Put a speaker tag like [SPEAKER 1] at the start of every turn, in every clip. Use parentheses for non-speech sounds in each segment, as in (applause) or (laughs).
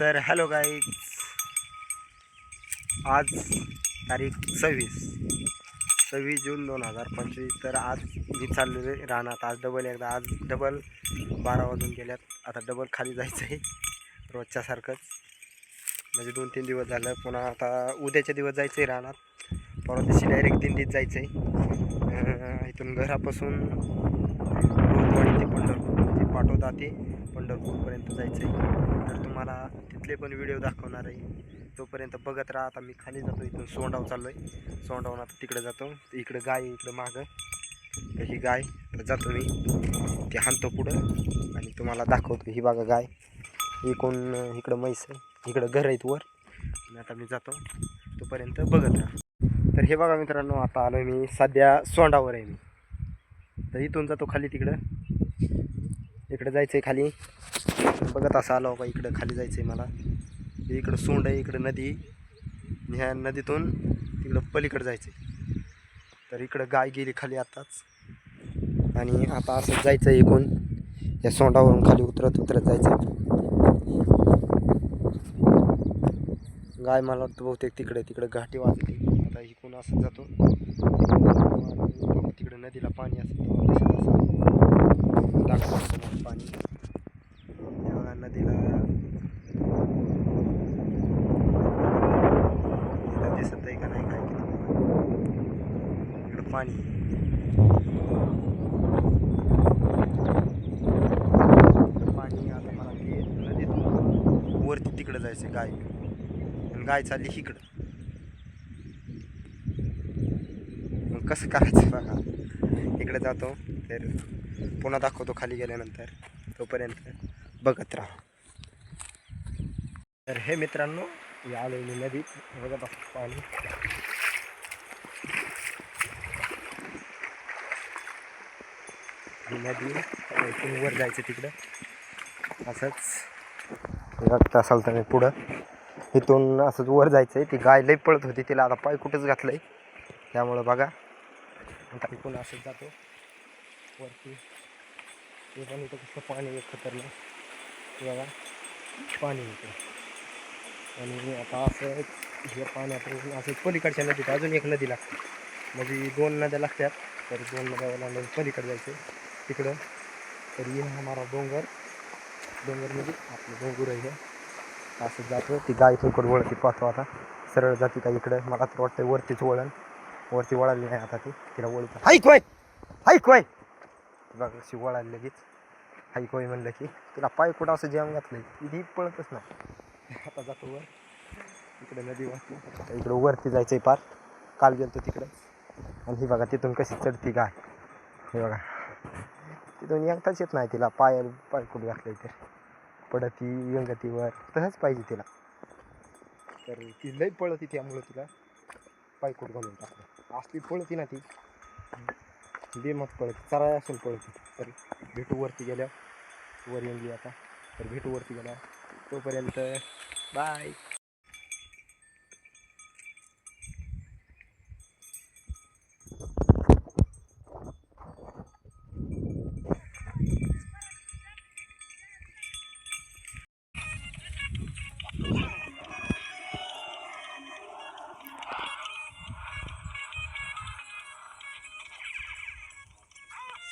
[SPEAKER 1] तर हॅलो गाई आज तारीख सव्वीस. सव्वीस जून दोन हजार पंचवीस. तर आज मी चाललेलो आहे रानात. आज डबल एकदा. आज डबल बारा वाजून गेल्यात. आता डबल खाली जायचं आहे रोजच्यासारखंच म्हणजे दोन तीन दिवस झालं. पुन्हा आता उद्याच्या दिवस जायचं आहे रानात. परवा दिवशी डायरेक्ट दिंडीत जायचं आहे इथून घरापासून रोजवाडी ते पंढरपूर. म्हणजे पाठवता ते पंढरपूरपर्यंत जायचं आहे तर तुम्हाला तिथले पण व्हिडिओ दाखवणार आहे. तोपर्यंत बघत राहा आता मी खाली जातो इथून सोंडाव चाललो आहे सोंडावून आता तिकडे जातो. तर इकडं गाय इकडं मागं. तर ही गाय तर जातो मी. ते हाणतो पुढं आणि तुम्हाला दाखवतो. ही बघा गाय. इकडून इकडं म्हैस इकडं घर आहेत वर. आणि आता मी जातो. तोपर्यंत बघत राहा. तर हे बघा मित्रांनो आता आलो मी. सध्या सोंडावर आहे मी. तर इथून जातो खाली तिकडं. इकडं जायचं आहे खाली. बघत असा आलो का इकडं खाली जायचं आहे मला. इकडं सोंड आहे इकडं नदी. ह्या नदीतून तिकडं पलीकडं जायचं आहे तर इकडं गाय गेली खाली आत्ताच आणि आता असं जायचं आहे एकूण. या सोंडावरून खाली उतरत उतरत जायचं गाय मला वाटतं बहुतेक तिकडे तिकडे घाटी वाजते. आता इकून असं जातो. तिकडे नदीला पाणी असतं दिसत पाणी. हे बघा नदीला. इथं दिसत आहे का नाही काय की इकडं पाणी. पाणी आता मला ते नदीतून वरती तिकडं जायचं गाय. आणि गाय चालली इकडं. मग कसं करायचं बघा. इकडे जातो तर पुन्हा दाखवतो खाली गेल्यानंतर तोपर्यंत बघत राहा. तर हे मित्रांनो या आलेली नदी नदीत बघत असतो पाणी नदी इथून वर जायचं तिकडं. असंच बघत असाल तर पुढं. इथून असंच वर जायचं आहे ती गाय लई पळत होती तिला आता पाय कुठंच घातलं आहे त्यामुळं बघा. आता इकडून असंच जातो. वरती. ते पण इथं कसं पाणी आहे खतरनाक. हे बघा पाणी इकडं आणि आता असं हे पाण्यातून असं पलीकडच्या नदीत अजून एक नदी लागते. म्हणजे दोन नद्या लागतात तर दोन नद्या पलीकडे जायचं. तिकडं तर ये हमारा डोंगर. डोंगर म्हणजे आपलं डोंगर आहे असं जातो ती गाय इकडं वळती पाहतो आता. सरळ जाते का इकडं. मला तर वाटतं वरतीच वळण. वरती वळाली नाही आता ती. तिला वळतं हाईक वय हाईक वय बघ अशी वळाली लगेच. हाईक वय म्हणलं की तिला पाय कुठं असं जेवण घातलं ही पळतच नाही. आता जातो वर. इकडे नदी आता इकडं वरती जायचं आहे पार. काल गेलतो तिकडं. आणि ही बघा तिथून कशी चढती गाय. हे बघा. तिथून एकटाच येत नाही तिला. पाय पाय कुठं घातलं तर. पडती यंगतीवर तसंच पाहिजे तिला. तर ती लई पळती त्यामुळं तिला. पायकोट घालून टाकलं. असली पळती ना ती. बेमत पळती. चराय असून पळती. तर. भेटूवरती गेल्या वर येऊन आता. तर भेटूवरती गेल्या तोपर्यंत बाय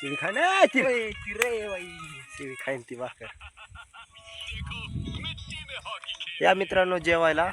[SPEAKER 1] शिवी खाय ती शिवी खाईन ती भाकर या मित्रांनो जेवायला.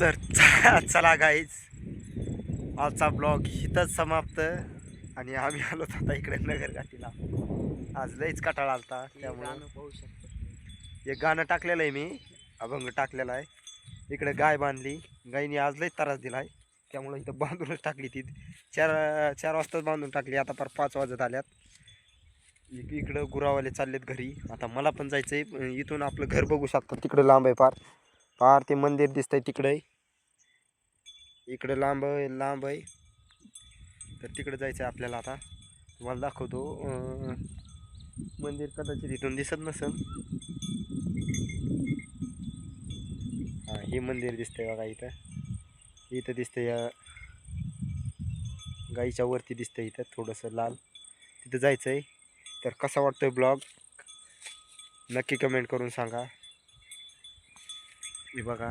[SPEAKER 1] तर (laughs) चला गाईज आजचा ब्लॉग इथंच समाप्त. आणि आम्ही आलो आता इकडे नगरघाटीला. आज लईच कटाळा आलता त्यामुळं
[SPEAKER 2] पाहू शकतो.
[SPEAKER 1] एक गाणं टाकलेलं आहे मी अभंग टाकलेला आहे. इकडे गाय बांधली गायीने आज लई त्रास दिला आहे त्यामुळं इथं बांधूनच टाकली ती. चार चार वाजताच बांधून टाकली आता पार पाच वाजत आल्यात. इक- इकडं गुरावाले चाललेत घरी. आता मला पण जायचं आहे इथून आपलं घर बघू शकता. तिकडं लांब आहे पार. पार ते मंदिर दिसतंय तिकडे. इकडं लांब आहे लांब आहे. तर तिकडं जायचं आहे आपल्याला आता. तुम्हाला दाखवतो मंदिर कदाचित इथून दिसत नसेल. हां हे मंदिर दिसतंय बघा इथं. इथं दिसतंय गाईच्या वरती दिसतंय इथं थोडंसं लाल. तिथं जायचं आहे तर कसा वाटतोय ब्लॉग? नक्की कमेंट करून सांगा. हे बघा.